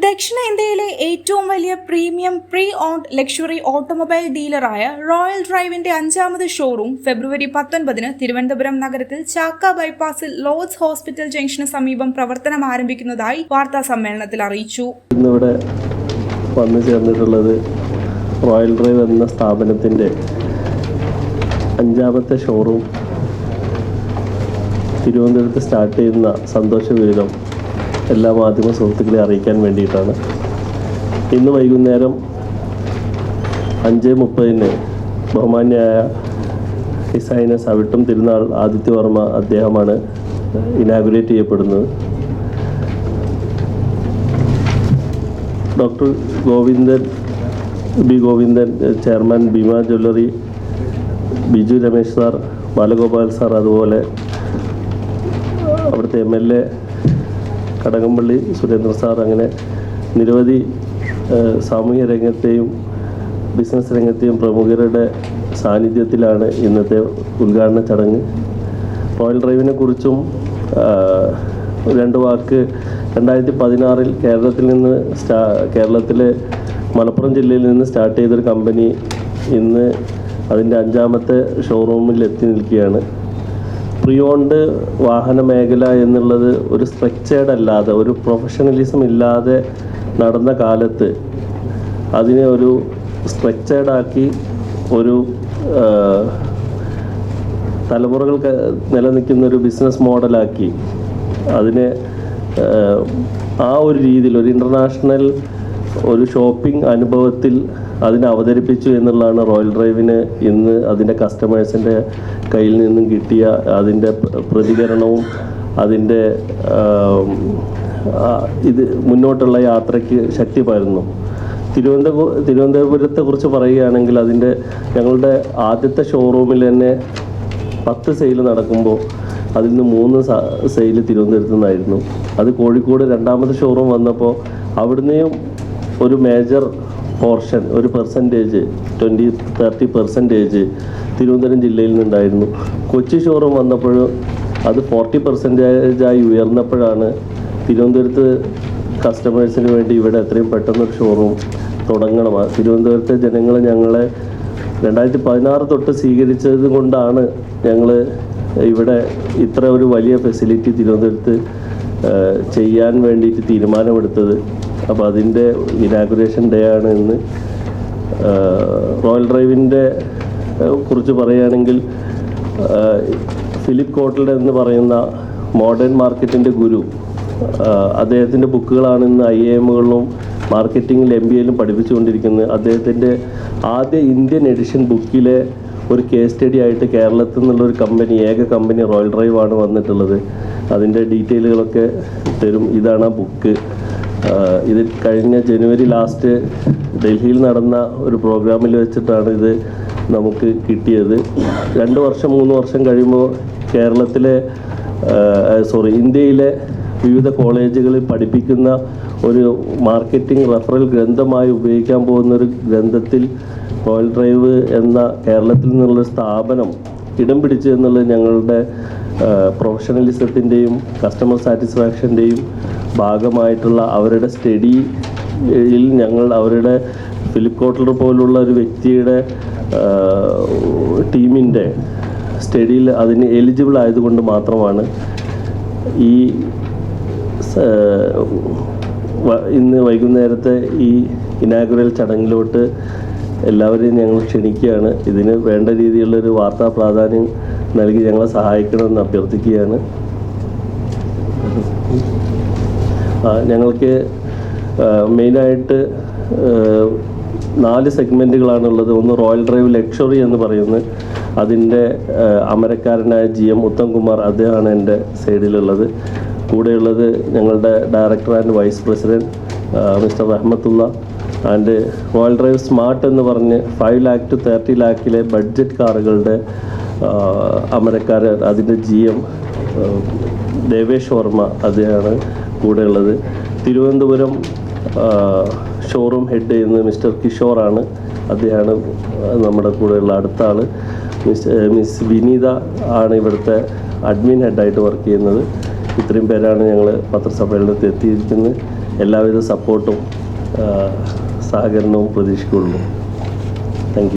ദക്ഷിണേന്ത്യയിലെ ഏറ്റവും വലിയ premium pre owned luxury automobile ഡീലറായ royal ഡ്രൈവിന്റെ അഞ്ചാമത് ഷോറൂം ഫെബ്രുവരി പത്തൊൻപതിന് തിരുവനന്തപുരം നഗരത്തിൽ ചാക്ക ബൈപ്പാസിൽ ലോഡ്സ് ഹോസ്പിറ്റൽ ജംഗ്ഷന് സമീപം പ്രവർത്തനം ആരംഭിക്കുന്നതായി വാർത്താ സമ്മേളനത്തിൽ അറിയിച്ചു. ഇന്നിവിടെ വന്നു ചേർന്നിട്ടുള്ളത് റോയൽ ഡ്രൈവ് എന്ന സ്ഥാപനത്തിന്റെ അഞ്ചാമത്തെ ഷോറൂം തിരുവനന്തപുരത്ത് സ്റ്റാർട്ട് ചെയ്യുന്ന സന്തോഷ വിവരം എല്ലാ മാധ്യമ സുഹൃത്തുക്കളെ അറിയിക്കാൻ വേണ്ടിയിട്ടാണ്. ഇന്ന് വൈകുന്നേരം അഞ്ച് മുപ്പതിന് ബഹുമാന്യായ ഡിസൈനർ സവിട്ടും തിരുനാൾ ആദിത്യവർമ്മ അദ്ദേഹമാണ് ഇനാഗുലേറ്റ് ചെയ്യപ്പെടുന്നത്. Doctor Govindan B Govindan chairman Bhima jewellery Biju Ramesh sir Balagopal sir അതുപോലെ അവിടുത്തെ M L A Kadakampally Surendra sir അങ്ങനെ നിരവധി സാമൂഹ്യ രംഗത്തെയും ബിസിനസ് രംഗത്തെയും പ്രമുഖരുടെ സാന്നിധ്യത്തിലാണ് ഇന്നത്തെ ഉദ്ഘാടന ചടങ്ങ്. റോയൽ ഡ്രൈവിനെ കുറിച്ചും രണ്ട് വാക്ക് രണ്ടായിരത്തി പതിനാറിൽ കേരളത്തിൽ നിന്ന് സ്റ്റാ കേരളത്തിലെ മലപ്പുറം ജില്ലയിൽ നിന്ന് സ്റ്റാർട്ട് ചെയ്തൊരു കമ്പനി ഇന്ന് അതിന്റെ അഞ്ചാമത്തെ ഷോറൂമിൽ എത്തി നിൽക്കുകയാണ്. പ്രിയോണ്ട് വാഹന മേഖല എന്നുള്ളത് ഒരു സ്ട്രക്ചേർഡ് അല്ലാതെ ഒരു പ്രൊഫഷണലിസം ഇല്ലാതെ നടന്ന കാലത്ത് അതിനെ ഒരു സ്ട്രക്ചേർഡ് ആക്കി ഒരു തലമുറകൾ തലമുറകൾക്ക് നിലനിൽക്കുന്ന ഒരു ബിസിനസ് മോഡലാക്കി അതിനെ ആ ഒരു രീതിയിൽ ഒരു ഇന്റർനാഷണൽ ഒരു ഷോപ്പിംഗ് അനുഭവത്തിൽ അതിനെ അവതരിപ്പിച്ചു എന്നുള്ളതാണ് റോയൽ ഡ്രൈവിന് ഇന്ന് അതിന്റെ കസ്റ്റമേഴ്സിന്റെ കയ്യിൽ നിന്നും കിട്ടിയ അതിന്റെ പ്രതികരണവും അതിന്റെ ഇത് മുന്നോട്ടുള്ള യാത്രയ്ക്ക് ശക്തി പകരുന്നു. തിരുവനന്തപുരം തിരുവനന്തപുരത്തെ കുറിച്ച് പറയുകയാണെങ്കിൽ അതിന്റെ ഞങ്ങളുടെ ആദ്യത്തെ ഷോറൂമിൽ തന്നെ പത്ത് സെയിൽ നടക്കുമ്പോൾ അതിൽ നിന്ന് മൂന്ന് സെയിൽ തിരുവനന്തപുരത്തു നിന്നായിരുന്നു. അത് കോഴിക്കോട് രണ്ടാമത്തെ ഷോറൂം വന്നപ്പോൾ അവിടുന്ന് ഒരു മേജർ പോർഷൻ ഒരു percentage twenty thirty percentage Thiruvananthapuram ജില്ലയിൽ നിന്നുണ്ടായിരുന്നു. കൊച്ചി ഷോറൂം വന്നപ്പോൾ അത് ഫോർട്ടി പെർസെന്റേജായി ഉയർന്നപ്പോഴാണ് തിരുവനന്തപുരത്ത് കസ്റ്റമേഴ്സിന് വേണ്ടി ഇവിടെ എത്രയും പെട്ടെന്നൊരു ഷോറൂം തുടങ്ങണം. തിരുവനന്തപുരത്തെ ജനങ്ങൾ ഞങ്ങളെ രണ്ടായിരത്തി പതിനാറ് തൊട്ട് സ്വീകരിച്ചത് കൊണ്ടാണ് ഞങ്ങൾ ഇവിടെ ഇത്ര ഒരു വലിയ ഫെസിലിറ്റി തിരുവനന്തപുരത്ത് ചെയ്യാൻ വേണ്ടിയിട്ട് തീരുമാനമെടുത്തത്. അപ്പോൾ അതിന്റെ ഇനാഗുറേഷൻ ഡേ ആണ് ഇന്ന്. റോയൽ ഡ്രൈവിന്റെ കുറിച്ച് പറയുകയാണെങ്കിൽ ഫിലിപ്പ് കോട്ടൽഡ് എന്ന് പറയുന്ന മോഡേൺ മാർക്കറ്റിന്റെ ഗുരു അദ്ദേഹത്തിന്റെ ബുക്കുകളാണ് ഇന്ന് ഐ എമ്മുകളിലും മാർക്കറ്റിങ്ങിൽ എം ബി എയിലും പഠിപ്പിച്ചുകൊണ്ടിരിക്കുന്നത്. അദ്ദേഹത്തിന്റെ ആദ്യ ഇന്ത്യൻ എഡിഷൻ ബുക്കിലെ ഒരു കേസ് സ്റ്റഡി ആയിട്ട് കേരളത്തിൽ നിന്നുള്ള ഒരു കമ്പനി ഏക കമ്പനി റോയൽ ഡ്രൈവാണ് വന്നിട്ടുള്ളത്. അതിന്റെ ഡീറ്റെയിലുകളൊക്കെ തരും. ഇതാണ് ആ ബുക്ക് ഇത് കഴിഞ്ഞ ജനുവരി ലാസ്റ്റ് ഡൽഹിയിൽ നടന്ന ഒരു പ്രോഗ്രാമിൽ വെച്ചിട്ടാണ് ഇത് നമുക്ക് കിട്ടിയത്. രണ്ട് വർഷം മൂന്ന് വർഷം കഴിയുമ്പോൾ കേരളത്തിലെ സോറി ഇന്ത്യയിലെ വിവിധ കോളേജുകളിൽ പഠിപ്പിക്കുന്ന ഒരു മാർക്കറ്റിംഗ് റഫറൽ ഗ്രന്ഥമായി ഉപയോഗിക്കാൻ പോകുന്ന ഒരു ഗ്രന്ഥത്തിൽ റോയൽ ഡ്രൈവ് എന്ന കേരളത്തിൽ നിന്നുള്ള സ്ഥാപനം ഇടം പിടിച്ചു എന്നുള്ളത് ഞങ്ങളുടെ പ്രൊഫഷണലിസത്തിന്റെയും കസ്റ്റമർ സാറ്റിസ്ഫാക്ഷന്റെയും ഭാഗമായിട്ടുള്ള അവരുടെ സ്റ്റഡിയിൽ ഞങ്ങൾ അവരുടെ ഫിലിപ്പ് കോട്ട്ലർ പോലുള്ള ഒരു വ്യക്തിയുടെ ടീമിന്റെ സ്റ്റഡിയിൽ അതിന് എലിജിബിൾ ആയതുകൊണ്ട് മാത്രമാണ് ഈ ഇന്ന് വൈകുന്നേരത്തെ ഈ ഇനാഗുറൽ ചടങ്ങിലോട്ട് എല്ലാവരെയും ഞങ്ങൾ ക്ഷണിക്കുകയാണ്. ഇതിന് വേണ്ട രീതിയിലുള്ളൊരു വാർത്താ പ്രാധാന്യം നൽകി ഞങ്ങളെ സഹായിക്കണമെന്ന് അഭ്യർത്ഥിക്കുകയാണ്. ഞങ്ങൾക്ക് മെയിനായിട്ട് നാല് സെഗ്മെന്റുകളാണുള്ളത് ഒന്ന് റോയൽ ഡ്രൈവ് ലക്ഷറി എന്ന് പറയുന്നത് അതിന്റെ അമരക്കാരനായ ജി എം ഉത്തംകുമാർ അദ്ദേഹമാണ് എന്റെ സൈഡിലുള്ളത്. കൂടെയുള്ളത് ഞങ്ങളുടെ director and vice president mister Rahmathulla. And royal drive smart എന്ന് പറഞ്ഞ് ഫൈവ് ലാക്ക് ടു തേർട്ടി ലാക്കിലെ ബഡ്ജറ്റ് കാറുകളുടെ അമരക്കാരൻ അതിന്റെ ജി എം ദേവേഷ് വർമ്മ അദ്ദേഹമാണ് കൂടെയുള്ളത്. തിരുവനന്തപുരം ഷോറൂം ഹെഡ് ചെയ്യുന്നത് മിസ്റ്റർ കിഷോറാണ് അദ്ദേഹമാണ് നമ്മുടെ കൂടെയുള്ള അടുത്ത ആൾ മിസ് മിസ് വിനീത ആണ് ഇവിടുത്തെ അഡ്മിൻ ഹെഡായിട്ട് വർക്ക് ചെയ്യുന്നത്. ഇത്രയും പേരാണ് ഞങ്ങൾ പത്രസമ്മേളനത്തിൽ എത്തിയിരിക്കുന്നത്. എല്ലാവിധ സപ്പോർട്ടും സഹകരണവും പ്രതീക്ഷിക്കുള്ളൂ